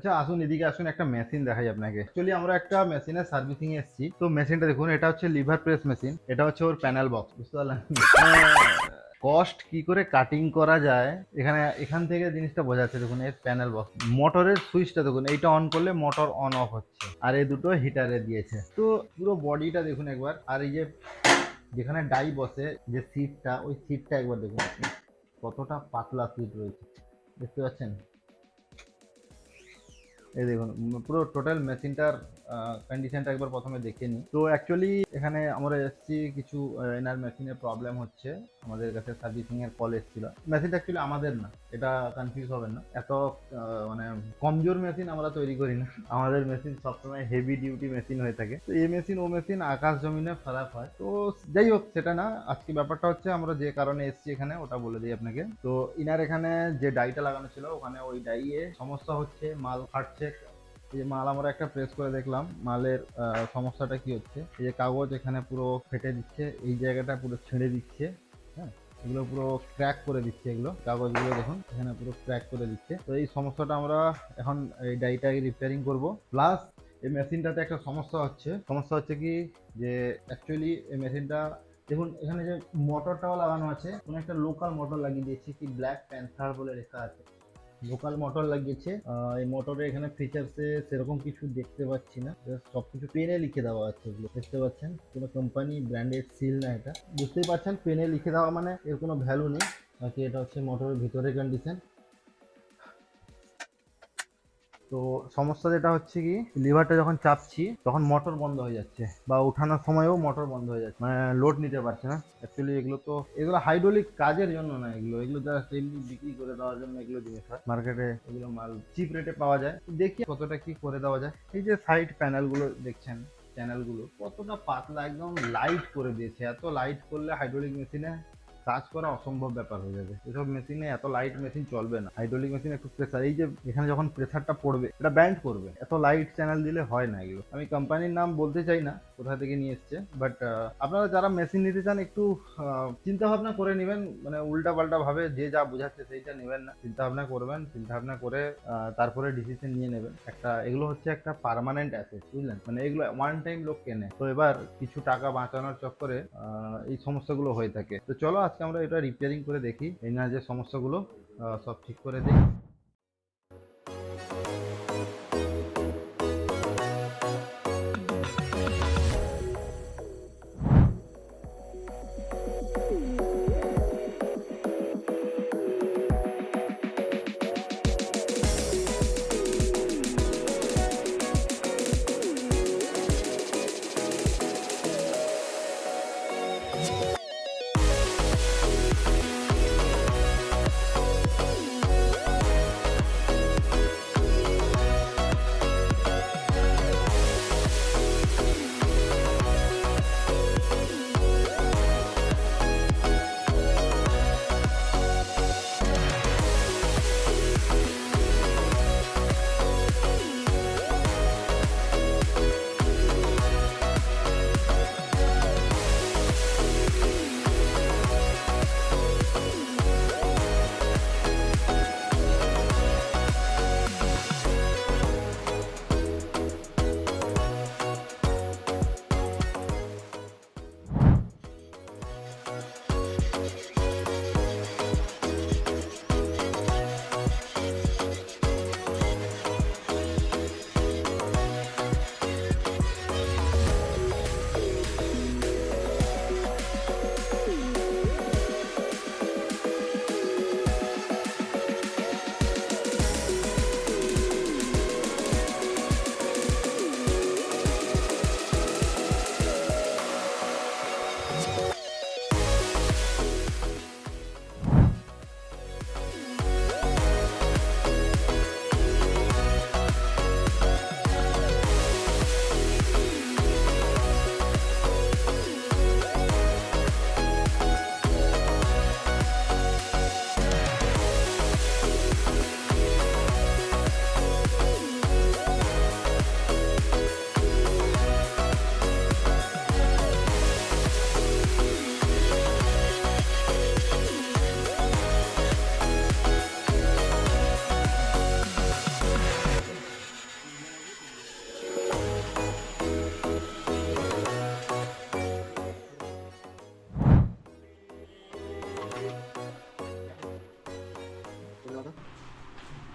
আচ্ছা আসুন, এদিকে আসুন, একটা মেশিন দেখাই আপনাকে। অ্যাকচুয়ালি আমরা একটা মেশিনের সার্ভিসিং এসেছি। তো মেশিনটা দেখুন, এটা হচ্ছে লিভার প্রেস মেশিন এটা হচ্ছে ওর প্যানেল বক্স বুঝতে পারলেন? কস্ট কি করে কাটিং করা যায়, এখানে, এখান থেকে জিনিসটা বোঝা যাচ্ছে দেখুন, এর প্যানেল বক্স মোটরের সুইচটা দেখুন, এইটা অন করলে মোটর অন অফ হচ্ছে, আর এই দুটো হিটারে দিয়েছে। তো পুরো বডিটা দেখুন একবার, আর এই যে যেখানে ডাই বসে, যে সিটটা ওই সিটটা একবার দেখুন। কতটা পাতলা সিট রয়েছে, দেখতে পাচ্ছেন? এই দেখুন উম, পুরো টোটাল মেশিনটার কন্ডিশনটা একবার প্রথমে দেখে নিই। তো অ্যাকচুয়ালি এখানে আমরা এসেছি কিছু এনার মেশিনের প্রবলেম হচ্ছে। আমাদের কাছে সার্ভিসিং এর কল এসেছিল। মেশিনটা অ্যাকচুয়ালি আমাদের না, এটা কনফিউজ হবেন না। এত মানে কমজোর মেশিন আমরা তৈরি করি না। আমাদের মেশিন সবসময় হেভি ডিউটি মেশিন হয়ে থাকে। তো এই মেশিন ও মেশিন আকাশ জমিনে ফারাক হয়। তো যাই হোক, সেটা না, আজকে ব্যাপারটা হচ্ছে আমরা যে কারণে এসেছি এখানে, ওটা বলে দিই আপনাকে। তো ইনার এখানে যে ডাইটা লাগানো ছিল, ওখানে ওই ডাইয়ে সমস্যা হচ্ছে, মাল ফাটছে এই যে মাল আমরা একটা প্রেস করে দেখলাম, মালের সমস্যাটা কি হচ্ছে? এই যে কাগজ এখানে পুরো ফেটে দিচ্ছে, এই জায়গাটা পুরো ছেড়ে দিচ্ছে হ্যাঁ? এগুলো পুরো ক্র্যাক করে দিচ্ছে এগুলো, কাগজগুলো দেখুন, এখানে পুরো ক্র্যাক করে দিচ্ছে। তো এই সমস্যাটা আমরা এখন এই ডাইটাকে রিপেয়ারিং করব। প্লাস এই মেশিনটাতে একটা সমস্যা হচ্ছে সমস্যা হচ্ছে কি? যে অ্যাকচুয়ালি এই মেশিনটা, দেখুন, এখানে যে মোটরটাও লাগানো আছে, কোনো একটা লোকাল মোটর লাগিয়ে দিয়েছি, কি ব্ল্যাক প্যান্থার বলে লেখা আছে। লোকাল মোটর লাগিয়েছে। এই মোটরে এখানে ফিচার্সে সেরকম কিছু দেখতে পাচ্ছি না। সব কিছু পেনে লিখে দেওয়া আছে এগুলো। দেখতে পাচ্ছেন? কোনো কোম্পানি ব্র্যান্ডেড সিল না এটা। বুঝতেই পারছেন? পেনে লিখে দেওয়া মানে এর কোনো ভ্যালু নেই। বাকি এটা হচ্ছে মোটরের ভিতরে কন্ডিশন তো সমস্যা যেটা হচ্ছে কি, লিভারটা যখন চাপছি, তখন মোটর বন্ধ হয়ে যাচ্ছে বা উঠানোর সময়ও মোটর বন্ধ হয়ে যাচ্ছে। মানে লোড নিতে পারছে না। অ্যাকচুয়ালি এগুলো তো, এগুলো হাইড্রোলিক কাজের জন্য না এগুলো। এগুলো জাস্ট এমনি বিক্রি করে দেওয়ার জন্য এগুলো জিনিস হয়। মার্কেটে এগুলো মাল চিপ রেটে পাওয়া যায়। দেখি কতটা কি করে দেওয়া যায়। এই যে সাইড প্যানেলগুলো দেখছেন চ্যানেলগুলো কতটা পাতলা, একদম লাইট করে দিয়েছে। এত লাইট করলে হাইড্রোলিক মেশিনে কাজ করা অসম্ভব ব্যাপার হয়ে যাবে। এসব মেশিনে এত লাইট মেশিন চলবে না। হাইড্রোলিক মেশিন একটু প্রেসার এই যে এখানে যখন প্রেসারটা পড়বে, এটা ব্যান্ড করবে। এত লাইট চ্যানেল দিলে হয় না এগুলো। আমি কোম্পানির নাম বলতে চাই না। কোথা থেকে নিয়ে এসছে? বাট আপনারা যারা মেশিন নিতে চান, একটু চিন্তা ভাবনা করে নেবেন। মানে উল্টা পাল্টা ভাবে যে যা বোঝাচ্ছে সেইটা নেবেন না। চিন্তা ভাবনা করবেন চিন্তা ভাবনা করে তারপরে ডিসিশন নিয়ে নেবেন। একটা, এগুলো হচ্ছে একটা পার্মানেন্ট অ্যাসেট বুঝলেন? মানে এগুলো ওয়ান টাইম লোক কেনে। তো এবার কিছু টাকা বাঁচানোর চক্করে এই সমস্যাগুলো হয়ে থাকে। তো চলো আজকে আমরা এটা রিপেয়ারিং করে দেখি। এই না যে সমস্যাগুলো সব ঠিক করে দিই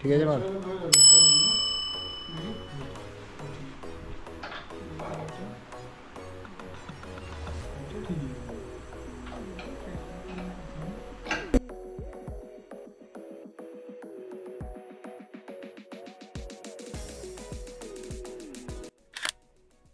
ঠিক আছে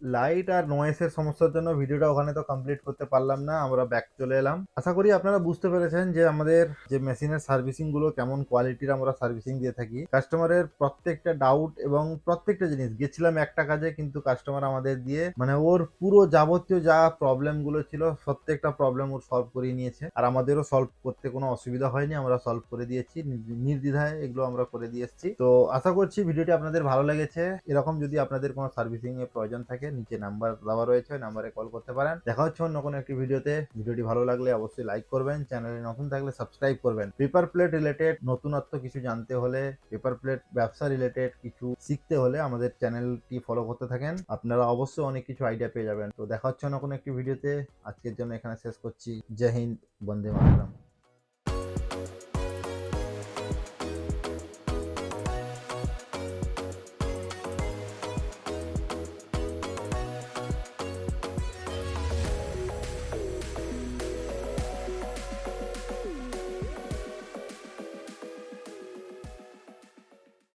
লাইট আর নয়েসের সমস্যার জন্য ভিডিওটা ওখানে তো কমপ্লিট করতে পারলাম না, আমরা ব্যাক চলে এলাম। আশা করি আপনারা বুঝতে পেরেছেন যে আমাদের যে মেশিনের সার্ভিসিংগুলো, কেমন কোয়ালিটির আমরা সার্ভিসিং দিয়ে থাকি। কাস্টমারের প্রত্যেকটা ডাউট এবং প্রত্যেকটা জিনিস, গেছিলাম একটা কাজে, কিন্তু কাস্টমার আমাদের দিয়ে মানে ওর পুরো যাবতীয় যা প্রবলেমগুলো ছিল প্রত্যেকটা প্রবলেম ওর সলভ করিয়ে নিয়েছে। আর আমাদেরও সলভ করতে কোনো অসুবিধা হয়নি, আমরা সলভ করে দিয়েছি নির- নির্দ্বিধায় এগুলো আমরা করে দিয়ে এসেছি। তো আশা করছি ভিডিওটি আপনাদের ভালো লেগেছে। এরকম যদি আপনাদের কোনো সার্ভিসিং এর প্রয়োজন থাকে নিচে নাম্বার দেওয়া রয়েছে নাম্বারে কল করতে পারেন। দেখা হচ্ছে অন্য কোনো একটি ভিডিওতে। ভিডিওটি ভালো লাগলে অবশ্যই লাইক করবেন চ্যানেলে নতুন থাকলে সাবস্ক্রাইব করবেন। পেপার প্লেট রিলেটেড নতুনত্ব কিছু জানতে হলে পেপার প্লেট ব্যবসা রিলেটেড কিছু শিখতে হলে আমাদের চ্যানেলটি ফলো করতে থাকেন। আপনারা অবশ্যই অনেক কিছু আইডিয়া পেয়ে যাবেন। তো দেখা হচ্ছে অন্য কোনো একটি ভিডিওতে। আজকের জন্য এখানে শেষ করছি। জয় হিন্দ, বন্দে মাতরম।